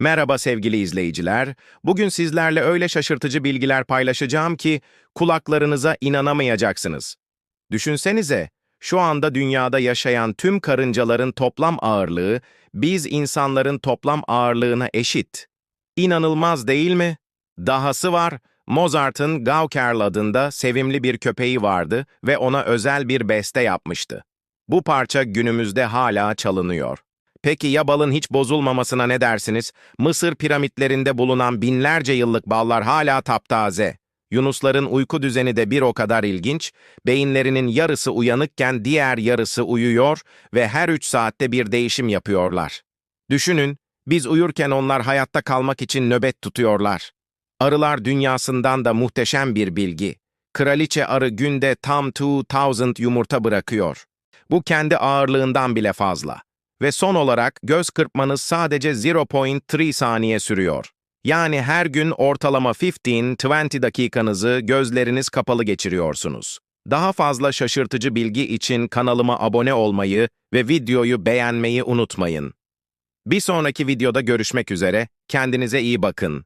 Merhaba sevgili izleyiciler. Bugün sizlerle öyle şaşırtıcı bilgiler paylaşacağım ki kulaklarınıza inanamayacaksınız. Düşünsenize, şu anda dünyada yaşayan tüm karıncaların toplam ağırlığı biz insanların toplam ağırlığına eşit. İnanılmaz değil mi? Dahası var, Mozart'ın Gaukerl adında sevimli bir köpeği vardı ve ona özel bir beste yapmıştı. Bu parça günümüzde hala çalınıyor. Peki ya balın hiç bozulmamasına ne dersiniz? Mısır piramitlerinde bulunan binlerce yıllık ballar hala taptaze. Yunusların uyku düzeni de bir o kadar ilginç, beyinlerinin yarısı uyanıkken diğer yarısı uyuyor ve her üç saatte bir değişim yapıyorlar. Düşünün, biz uyurken onlar hayatta kalmak için nöbet tutuyorlar. Arılar dünyasından da muhteşem bir bilgi. Kraliçe arı günde tam 2000 yumurta bırakıyor. Bu kendi ağırlığından bile fazla. Ve son olarak göz kırpmanız sadece 0.3 saniye sürüyor. Yani her gün ortalama 15-20 dakikanızı gözleriniz kapalı geçiriyorsunuz. Daha fazla şaşırtıcı bilgi için kanalıma abone olmayı ve videoyu beğenmeyi unutmayın. Bir sonraki videoda görüşmek üzere, kendinize iyi bakın.